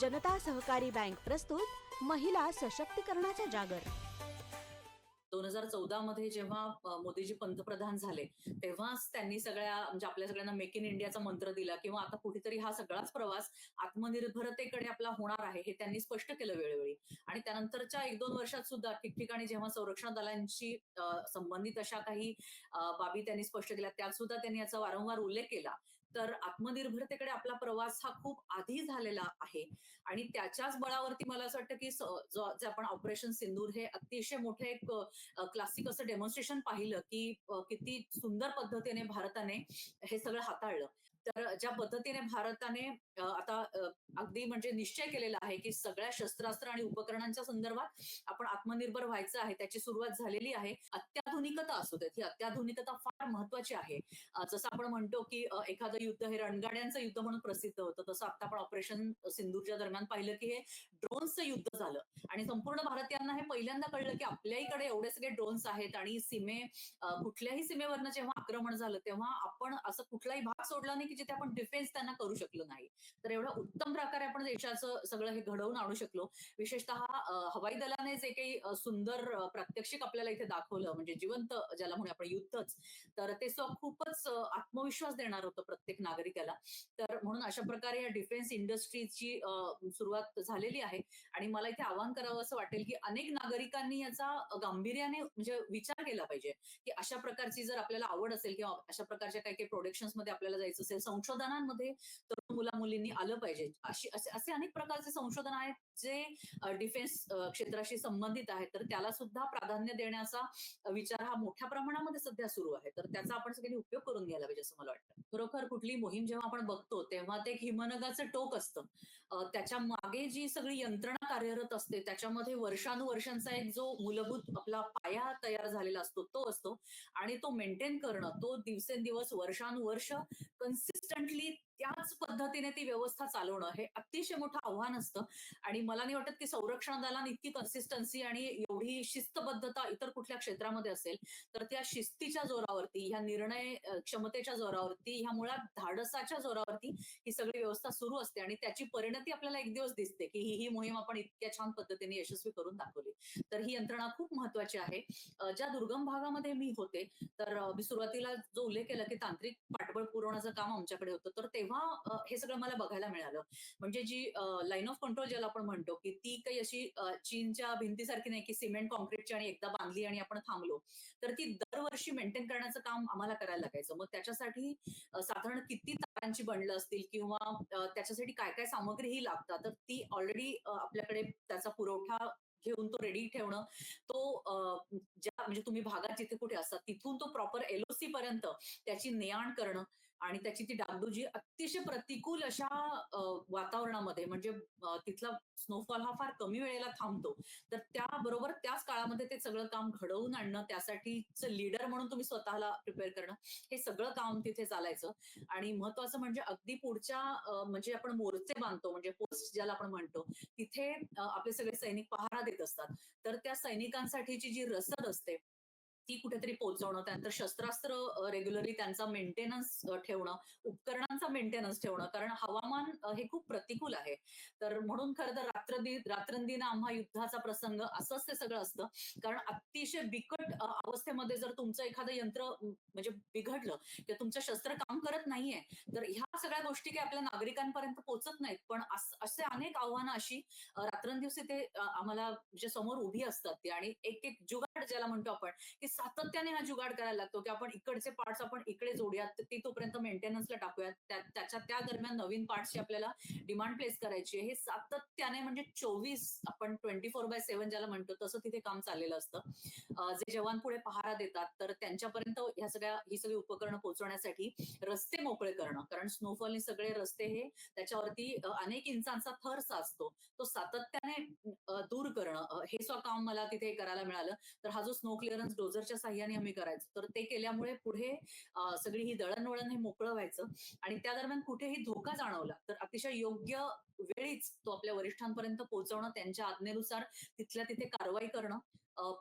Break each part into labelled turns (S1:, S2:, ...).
S1: जनता सहकारी बँक प्रस्तुत महिला सशक्तीकरणाचा जागर.
S2: दोन हजार चौदा मध्ये जेव्हा मोदीजी पंतप्रधान झाले तेव्हाच त्यांनी सगळ्या म्हणजे आपल्या सगळ्यांना मेक इन इंडियाचा मंत्र दिला किंवा आता कुठेतरी हा सगळाच प्रवास आत्मनिर्भरतेकडे आपला होणार आहे हे त्यांनी स्पष्ट केलं वेळोवेळी. आणि त्यानंतरच्या एक दोन वर्षात सुद्धा ठिकठिकाणी जेव्हा संरक्षण दलांशी संबंधित अशा काही बाबी त्यांनी स्पष्ट केल्या त्यात सुद्धा त्यांनी याचा वारंवार उल्लेख केला. तर आत्मनिर्भरतेकडे आपला प्रवास हा खूप आधी झालेला आहे. आणि त्याच्याच बळावरती मला असं वाटतं की जो- जे आपण ऑपरेशन सिंदूर हे अतिशय मोठे एक क्लासिक असं डेमॉन्स्ट्रेशन पाहिलं की किती सुंदर पद्धतीने भारताने हे सगळं हाताळलं. तर ज्या पद्धतीने भारताने आता अगदी म्हणजे निश्चय केलेला आहे की सगळ्या शस्त्रास्त्र आणि उपकरणांच्या संदर्भात आपण आत्मनिर्भर व्हायचं आहे त्याची सुरुवात झालेली आहे. अत्याधुनिकता असू देत ही अत्याधुनिकता फार महत्वाची आहे. जसं आपण म्हणतो की एखादं युद्ध हे रणगाड्यांचं युद्ध म्हणून प्रसिद्ध होतं. तसं आता आपण ऑपरेशन सिंधूरच्या दरम्यान पाहिलं की हे ड्रोन्सचं युद्ध झालं. आणि संपूर्ण भारतीयांना हे पहिल्यांदा कळलं की आपल्याहीकडे एवढे सगळे ड्रोन्स आहेत आणि सीमे कुठल्याही सीमेवरनं जेव्हा आक्रमण झालं तेव्हा आपण असं कुठलाही भाग सोडला नाही की जिथे आपण डिफेन्स त्यांना करू शकलो नाही. तर एवढा उत्तम प्रकारे आपण देशाचं सगळं हे घडवून आणू शकलो. विशेषतः हवाई दलाने जे काही सुंदर प्रात्यक्षिक आपल्याला इथे दाखवलं म्हणजे जिवंत ज्याला म्हणूया आपण युद्धच तर ते खूपच आत्मविश्वास देणार होतं प्रत्येक नागरिकाला. तर म्हणून अशा प्रकारे या डिफेन्स इंडस्ट्रीची सुरुवात झालेली आहे. आणि मला इथे आवाहन करावं असं वाटेल की अनेक नागरिकांनी याचा गांभीर्याने म्हणजे विचार केला पाहिजे. की अशा प्रकारची जर आपल्याला आवड असेल किंवा अशा प्रकारच्या काही काही प्रोडक्शन्समध्ये आपल्याला जायचं असेल संशोधनांमध्ये तरुण मुला मुलींनी आलं पाहिजे. अशी असे असे अनेक प्रकारचे संशोधन आहेत जे डिफेन्स क्षेत्राशी संबंधित आहेत. तर त्याला सुद्धा प्राधान्य देण्याचा विचार हा मोठ्या प्रमाणामध्ये सध्या सुरू आहे. तर त्याचा आपण सगळ्यांनी उपयोग करून घ्यायला पाहिजे असं मला वाटतं. खरोखर कुठली मोहीम जेव्हा आपण बघतो तेव्हा ते एक हिमनगाचं टोक असतं. त्याच्यामागे जी सगळी यंत्रणा कार्यरत असते त्याच्यामध्ये वर्षानुवर्षांचा एक जो मूलभूत आपला पाया तयार झालेला असतो तो असतो. आणि तो मेंटेन करणं तो दिवसेंदिवस वर्षानुवर्ष कन्सिस्टंटली त्याच पद्धतीने ती व्यवस्था चालवणं हे अतिशय मोठं आव्हान असतं. आणि मला नाही वाटत की संरक्षण दलाने इतकी कन्सिस्टन्सी आणि एवढी शिस्तबद्धता इतर कुठल्या क्षेत्रामध्ये असेल तर त्या शिस्तीच्या जोरावरती ह्या निर्णय क्षमतेच्या जोरावरती ह्या मुळात धाडसाच्या जोरावरती ही सगळी व्यवस्था सुरू असते. आणि त्याची परिणती आपल्याला एक दिवस दिसते की ही ही मोहीम आपण इतक्या छान पद्धतीने यशस्वी करून दाखवली. तर ही यंत्रणा खूप महत्वाची आहे. ज्या दुर्गम भागामध्ये मी होते तर मी सुरुवातीला जो उल्लेख केला की तांत्रिक पाठबळ पुरवण्याचं काम आमच्याकडे होतं तर तेव्हा तेव्हा हे सगळं मला बघायला मिळालं. म्हणजे जी लाईन ऑफ कंट्रोल ज्याला आपण म्हणतो की ती काही अशी चीनच्या भिंतीसारखी नाही की सिमेंट कॉन्क्रीटची आणि एकदा बांधली आणि आपण थांबलो तर ती दरवर्षी मेंटेन करण्याचं काम आम्हाला करायला लागायचं. मग त्याच्यासाठी साधारण किती तारांची बंडलं असतील किंवा त्याच्यासाठी काय काय सामग्री ही लागतात तर ती ऑलरेडी आपल्याकडे त्याचा पुरवठा घेऊन तो रेडी ठेवणं तो ज्या म्हणजे तुम्ही भागात जिथे कुठे असतात तिथून तो प्रॉपर एलओसी पर्यंत त्याची ने आण करणं आणि त्याची ती डागडुजी अतिशय प्रतिकूल अशा वातावरणामध्ये म्हणजे तिथला स्नोफॉल हा फार कमी वेळेला थांबतो. तर त्याबरोबर त्याच काळामध्ये ते सगळं काम घडवून आणणं त्यासाठीच लीडर म्हणून तुम्ही स्वतःला प्रिपेअर करणं हे सगळं काम तिथे चालायचं. आणि महत्वाचं म्हणजे अगदी पुढच्या म्हणजे आपण मोर्चे बांधतो म्हणजे पोस्ट ज्याला आपण म्हणतो तिथे आपले सगळे सैनिक पहारा देत असतात. तर त्या सैनिकांसाठीची जी रसद असते ती कुठेतरी पोहोचवणं त्यानंतर शस्त्रास्त्र रेग्युलरली त्यांचा मेंटेनन्स ठेवणं उपकरणांचा मेंटेनन्स ठेवणं. कारण हवामान हे खूप प्रतिकूल आहे. तर म्हणून खरं तर रात्रदि रात्रंदिन आम्हा युद्धाचा प्रसंग असंच ते सगळं असतं. कारण अतिशय बिकट अवस्थेमध्ये जर तुमचं एखादं यंत्र म्हणजे बिघडलं किंवा तुमचं शस्त्र काम करत नाहीये तर ह्या सगळ्या गोष्टी काही आपल्या नागरिकांपर्यंत पोहोचत नाहीत. पण असे अनेक आव्हानं अशी रात्रंदिवशी ते आम्हाला म्हणजे समोर उभी असतात ती. आणि एक एक जुगाड ज्याला म्हणतो आपण की सातत्याने हा जुगाड करायला लागतो की आपण इकडचे पार्ट्स आपण इकडे जोडूयात ते तोपर्यंत मेंटेनन्सला टाकूयात. त्याच्या त्या दरम्यान नवीन पार्ट्सची आपल्याला डिमांड प्लेस करायची आहे. हे सातत्याने म्हणजे चोवीस आपण ट्वेंटी फोर बाय सेव्हन ज्याला म्हणतो तसं तिथे काम चाललेलं असतं. जे जवान पुढे पहारा देतात तर त्यांच्यापर्यंत ह्या सगळ्या ही सगळी उपकरणं पोहोचवण्यासाठी रस्ते मोकळे करणं. कारण स्नोफॉलने सगळे रस्ते हे त्याच्यावरती अनेक इंचांचा थर साचतो. तो सातत्याने दूर करणं हे स्व काम मला तिथे करायला मिळालं. तर हा जो स्नो क्लिअरन्स डोझरच्या साह्याने आम्ही करायचो. तर ते केल्यामुळे पुढे सगळी ही दळणवळण हे मोकळं व्हायचं. आणि त्या दरम्यान कुठेही धोका जाणवला तर अतिशय योग्य वेळीच तो आपल्या वरिष्ठांपर्यंत पोहोचवणं त्यांच्या आज्ञेनुसार तिथल्या तिथे कारवाई करणं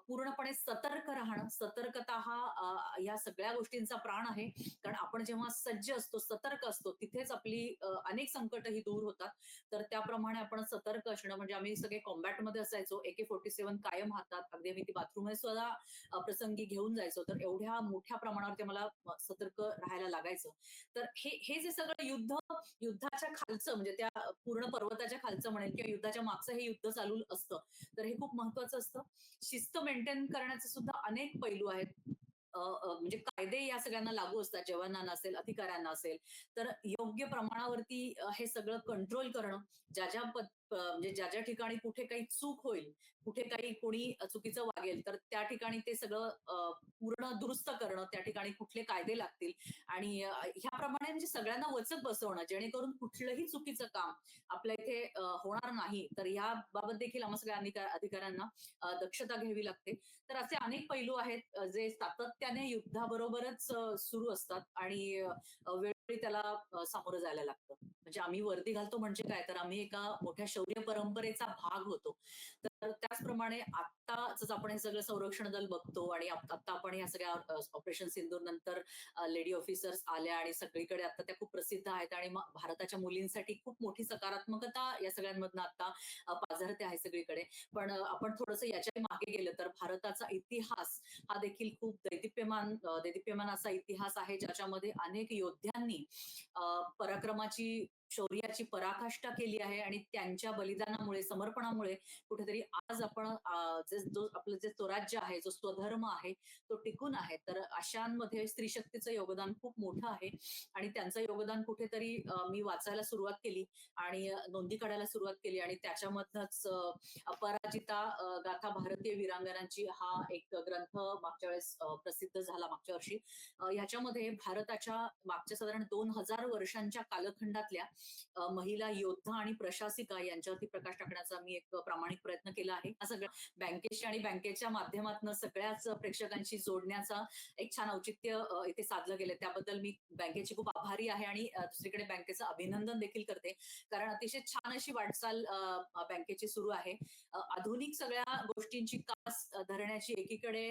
S2: पूर्णपणे सतर्क राहणं सतर्कता हा या सगळ्या गोष्टींचा प्राण आहे. कारण आपण जेव्हा सज्ज असतो सतर्क असतो तिथेच आपली अनेक संकट ही दूर होतात. तर त्याप्रमाणे आपण सतर्क असणं म्हणजे आम्ही सगळे कॉम्बॅटमध्ये असायचो एके फोर्टी सेव्हन कायम हातात. अगदी आम्ही ती बाथरूममध्ये सुद्धा प्रसंगी घेऊन जायचो. तर एवढ्या मोठ्या प्रमाणावरती मला सतर्क राहायला लागायचं. तर हे हे जे सगळं युद्ध युद्धाच्या खालचं म्हणजे त्या पूर्ण पर्वताच्या खालचं म्हणेल किंवा युद्धाच्या मागचं हे युद्ध चालू असतं. तर हे खूप महत्वाचं असतं. शिस्त मेंटेन करण्याचे सुद्धा अनेक पैलू आहेत. म्हणजे कायदे या सगळ्यांना लागू असतात. जवानांना असेल अधिकाऱ्यांना असेल. तर योग्य प्रमाणावरती हे सगळं कंट्रोल करणं ज्या ज्या म्हणजे ज्या ज्या ठिकाणी कुठे काही चूक होईल कुठे काही कोणी चुकीचं वागेल तर त्या ठिकाणी ते सगळं पूर्ण दुरुस्त करणं त्या ठिकाणी कुठले कायदे लागतील. आणि ह्याप्रमाणे म्हणजे सगळ्यांना वचक बसवणं जेणेकरून कुठलंही चुकीचं काम आपल्या इथे होणार नाही. तर याबाबत देखील आम्हा सगळ्या अधिकाऱ्यांना दक्षता घ्यावी लागते. तर असे अनेक पैलू आहेत जे सातत्याने युद्धाबरोबरच सुरू असतात आणि वेळोवेळी त्याला सामोरं जायला लागतं. म्हणजे आम्ही वर्दी घालतो म्हणजे काय? तर आम्ही एका मोठ्या शौर्य परंपरेचा भाग होतो. तर त्याचप्रमाणे आत्ताच आपण हे सगळं संरक्षण दल बघतो आणि आता आपण या सगळ्या ऑपरेशन सिंधूर नंतर लेडी ऑफिसर्स आल्या आणि सगळीकडे आता त्या खूप प्रसिद्ध आहेत आणि भारताच्या मुलींसाठी खूप मोठी सकारात्मकता या सगळ्यांमधनं आता पाझरते आहे सगळीकडे. पण आपण थोडंसं याच्या मागे गेलं तर भारताचा इतिहास हा देखील खूप दैदिप्यमान दैदिप्यमान असा इतिहास आहे ज्याच्यामध्ये अनेक योद्ध्यांनी पराक्रमाची शौर्याची पराकाष्ठा केली आहे आणि त्यांच्या बलिदानामुळे समर्पणामुळे कुठेतरी आज आपण जे जो आपलं जे स्वराज्य आहे जो स्वधर्म आहे तो टिकून आहे. तर अशांमध्ये स्त्री शक्तीचं योगदान खूप मोठं आहे आणि त्यांचं योगदान कुठेतरी मी वाचायला सुरुवात केली आणि नोंदी काढायला सुरुवात केली आणि त्याच्यामधनच अपराजिता गाथा भारतीय वीरांगणांची हा एक ग्रंथ मागच्या वेळेस प्रसिद्ध झाला मागच्या वर्षी. ह्याच्यामध्ये भारताच्या मागच्या साधारण दोन हजार वर्षांच्या कालखंडातल्या महिला योद्धा आणि प्रशासिका यांच्यावरती प्रकाश टाकण्याचा मी एक प्रामाणिक प्रयत्न केला आहे. हा सगळं बँकेशी आणि बँकेच्या माध्यमातून सगळ्याच प्रेक्षकांशी जोडण्याचा एक छान औचित्य इथे साधलं गेलं त्याबद्दल मी बँकेची खूप आभारी आहे आणि दुसरीकडे बँकेचं अभिनंदन देखील करते. कारण अतिशय छान अशी वाटचाल बँकेची सुरू आहे. आधुनिक सगळ्या गोष्टींची कास धरण्याची एकीकडे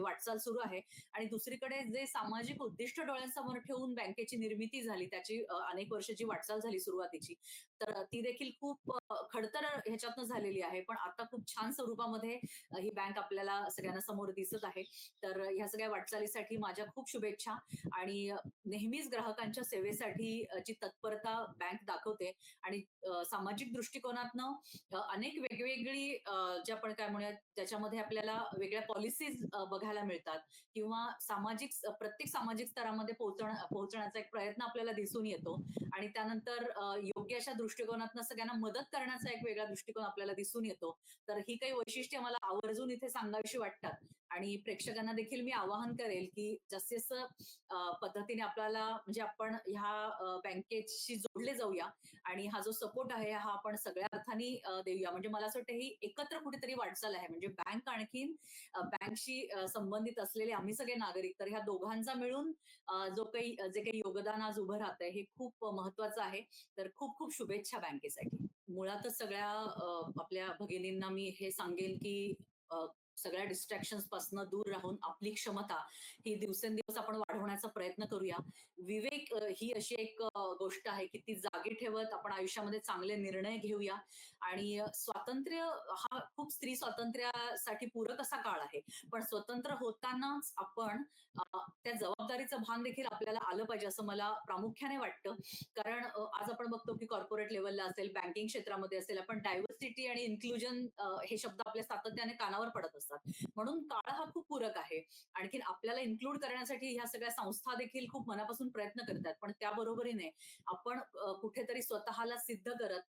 S2: वाटचाल सुरू आहे. आणि दुसरीकडे जे सामाजिक उद्दिष्ट डोळ्यांसमोर ठेवून बँकेची निर्मिती झाली त्याची अनेक वर्षाची वाटचाल झाली सुरुवातीची. तर ती देखील खूप खडतर ह्याच्यातनं झालेली आहे. पण आता खूप छान स्वरूपामध्ये ही बँक आपल्याला सगळ्यांना समोर दिसत आहे. तर ह्या सगळ्या वाटचालीसाठी माझ्या खूप शुभेच्छा. आणि नेहमीच ग्राहकांच्या सेवेसाठी जी ची तत्परता बँक दाखवते आणि सामाजिक दृष्टिकोनातनं अनेक वेगवेगळी जे आपण काय म्हणूया त्याच्यामध्ये आपल्याला वेगळ्या पॉलिसीज बघायला मिळतात. किंवा सामाजिक प्रत्येक सामाजिक स्तरामध्ये पोहोचण पोहोचण्याचा एक प्रयत्न आपल्याला दिसून येतो. आणि त्यानंतर योग्य अशा दृष्टिकोनातनं सगळ्यांना मदत करण्याचा एक वेगळा दृष्टिकोन आपल्याला दिसून येतो. तर ही काही वैशिष्ट्ये मला आवर्जून इथे सांगावीशी वाटतात. आणि प्रेक्षकांना देखील मी आवाहन करेल की जास्तीत जास्त पद्धतीने आपल्याला म्हणजे आपण ह्या बँकेशी जोडले जाऊया आणि हा जो सपोर्ट आहे हा आपण सगळ्या अर्थाने देऊया. म्हणजे मला असं वाटतं ही एकत्र कुठेतरी वाटचाल आहे. म्हणजे बँक आणखीन बँकशी संबंधित असलेले आम्ही सगळे नागरिक तर ह्या दोघांचा मिळून जो काही जे काही योगदान आज उभं राहत आहे हे खूप महत्वाचं आहे. तर खूप खूप शुभेच्छा बँकेसाठी मुळातच सगळ्या आपल्या भगिनींना मी हे सांगेन की सगळ्या डिस्ट्रॅक्शन्सपासून दूर राहून आपली क्षमता ही दिवसेंदिवस आपण वाढवण्याचा प्रयत्न करूया. विवेक ही अशी एक गोष्ट आहे की ती जागी ठेवत आपण आयुष्यामध्ये चांगले निर्णय घेऊया. आणि स्वातंत्र्य हा खूप स्त्री स्वातंत्र्यासाठी पूरक असा काळ आहे. पण स्वतंत्र होतानाच आपण त्या जबाबदारीचं भान देखील आपल्याला आलं पाहिजे असं मला प्रामुख्याने वाटतं. कारण आज आपण बघतो की कॉर्पोरेट लेवलला असेल बँकिंग क्षेत्रामध्ये असेल आपण डायव्हर्सिटी आणि इन्क्लुजन हे शब्द आपल्या सातत्याने कानावर पडत असतात. म्हणून काळ हा खूप पूरक आहे. आणखीन आपल्याला इन्क्लूड करण्यासाठी ह्या सगळ्या संस्था देखील खूप मनापासून प्रयत्न करतात. पण त्याबरोबरीने आपण कुठेतरी स्वतःला सिद्ध करत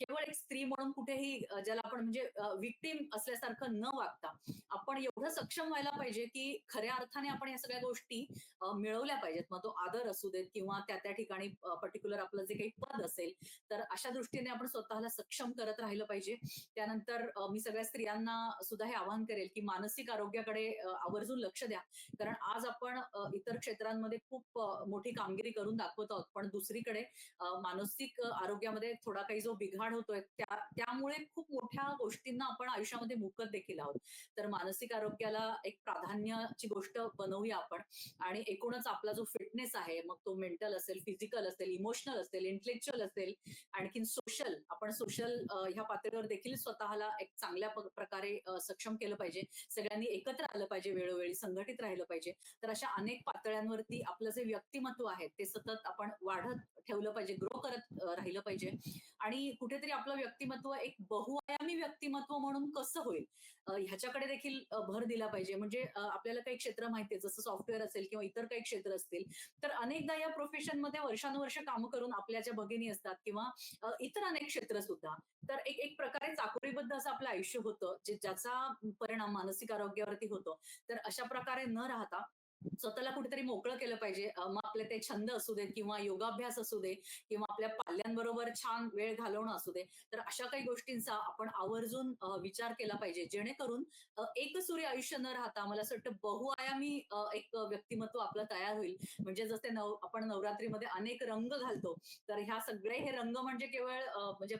S2: केवळ एक स्त्री म्हणून कुठेही ज्याला आपण म्हणजे विक्टीम असल्यासारखं न वागता आपण एवढं सक्षम व्हायला पाहिजे की खऱ्या अर्थाने आपण या सगळ्या गोष्टी मिळवल्या पाहिजेत. मग तो आदर असू देत किंवा त्या त्या ठिकाणी पर्टिक्युलर आपलं जे काही पद असेल तर अशा दृष्टीने आपण स्वतःला सक्षम करत राहिलं पाहिजे. त्यानंतर मी सगळ्या स्त्रियांना सुद्धा हे आवाहन करेल की मानसिक आरोग्याकडे आवर्जून लक्ष द्या. कारण आज आपण इतर क्षेत्रांमध्ये खूप मोठी कामगिरी करून दाखवत आहोत. पण दुसरीकडे मानसिक आरोग्यामध्ये थोडा काही जो जो बिघाड होतोय त्या त्यामुळे खूप मोठ्या गोष्टींना आपण आयुष्यामध्ये मुकत देखील आहोत. तर मानसिक आरोग्याला एक प्राधान्याची गोष्ट बनवूया आपण. आणि एकूणच आपला जो फिटनेस आहे मग तो मेंटल असेल फिजिकल असेल इमोशनल असेल इंटेलेक्च्युअल असेल आणखीन सोशल आपण सोशल ह्या पातळीवर देखील स्वतःला एक चांगल्या प्रकारे सक्षम केलं पाहिजे. सगळ्यांनी एकत्र आलं पाहिजे वेळोवेळी संघटित राहिलं पाहिजे. तर अशा अनेक पातळ्यांवरती आपलं जे व्यक्तिमत्व आहे ते सतत आपण वाढत ठेवलं पाहिजे ग्रो करत राहिलं पाहिजे. आणि कुठेतरी आपलं व्यक्तिमत्व एक बहुआयामी व्यक्तिमत्व म्हणून कसं होईल? ह्याच्याकडे देखील भर दिला पाहिजे. म्हणजे आपल्याला काही क्षेत्र माहिती आहे जसं सॉफ्टवेअर असेल किंवा इतर काही क्षेत्र असतील तर अनेकदा या प्रोफेशनमध्ये वर्षानुवर्ष काम करून आपल्या ज्या भगिनी असतात किंवा इतर अनेक क्षेत्र सुद्धा. तर एक एक प्रकारे चाकोरीबद्ध असं आपलं आयुष्य होतं जे ज्याचा परिणाम मानसिक आरोग्यावरती होतो. तर अशा प्रकारे न राहता स्वतःला कुठेतरी मोकळं केलं पाहिजे. मग आपले ते छंद असू देत किंवा योगाभ्यास असू दे किंवा आपल्या पाल्यांबरोबर छान वेळ घालवणं असू दे तर अशा काही गोष्टींचा आपण आवर्जून विचार केला पाहिजे. जेणेकरून एक सूर्य आयुष्य न राहता मला असं वाटतं बहुआयामी एक व्यक्तिमत्व आपलं तयार होईल. म्हणजे जसे नव आपण नवरात्रीमध्ये अनेक रंग घालतो तर ह्या सगळे हे रंग म्हणजे केवळ म्हणजे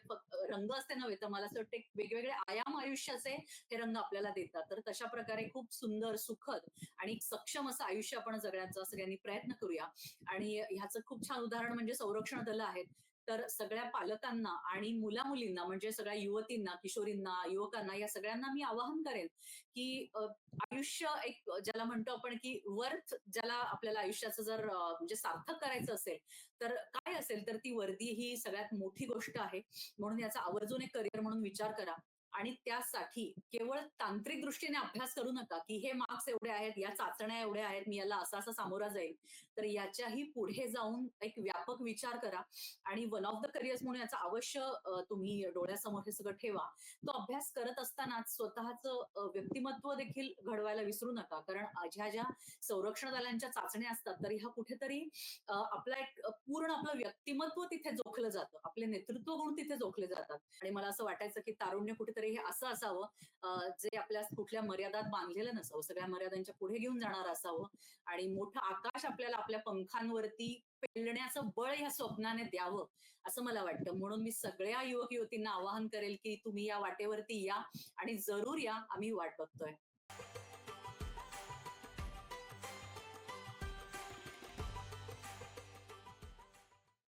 S2: रंग असते नव्हे तर मला असं वाटतं एक वेगवेगळे आयाम आयुष्याचे हे रंग आपल्याला देतात. तर तशा प्रकारे खूप सुंदर सुखद आणि सक्षम असं आयुष्य आपण जगण्याचा सगळ्यांनी प्रयत्न करूया. आणि ह्याचं खूप छान उदाहरण म्हणजे संरक्षण दल आहेत. तर सगळ्या पालकांना आणि मुला मुलींना म्हणजे सगळ्या युवतींना किशोरींना युवकांना या सगळ्यांना मी आवाहन करेन की आयुष्य एक ज्याला म्हणतो आपण की वर्थ ज्याला आपल्याला आयुष्याचं जर म्हणजे सार्थक करायचं असेल तर काय असेल तर ती वर्दी ही सगळ्यात मोठी गोष्ट आहे. म्हणून याचा आवर्जून एक करिअर म्हणून विचार करा. आणि त्यासाठी केवळ तांत्रिक दृष्टीने अभ्यास करू नका की हे मार्क्स एवढे आहेत या चाचण्या एवढ्या आहेत मी याला असा असा सामोरा जाईल तर याच्याही पुढे जाऊन एक व्यापक विचार करा आणि वन ऑफ द करिअर्स म्हणून याचा अवश्य तुम्ही डोळ्यासमोर हे सगळं ठेवा. तो अभ्यास करत असतानाच स्वतःचं व्यक्तिमत्व देखील घडवायला विसरू नका. कारण ज्या ज्या संरक्षण दलांच्या चाचण्या असतात तर ह्या कुठेतरी आपला एक पूर्ण आपलं व्यक्तिमत्व तिथे जोखलं जातं. आपले नेतृत्व गुण तिथे जोखले जातात. आणि मला असं वाटायचं की तारुण्य कुठेतरी हे असं असावं जे आपल्या कुठल्या मर्यादात बांधलेलं नसावं सगळ्या मर्यादांच्या पुढे घेऊन जाणार असावं आणि मोठं आकाश आपल्याला आपल्या पंखांवरती पेलण्याचं बळ ह्या स्वप्नाने द्यावं असं मला वाटतं. म्हणून मी सगळ्या युवक युवतींना आवाहन करेल की तुम्ही या वाटेवरती या आणि जरूर या आम्ही वाट बघतोय.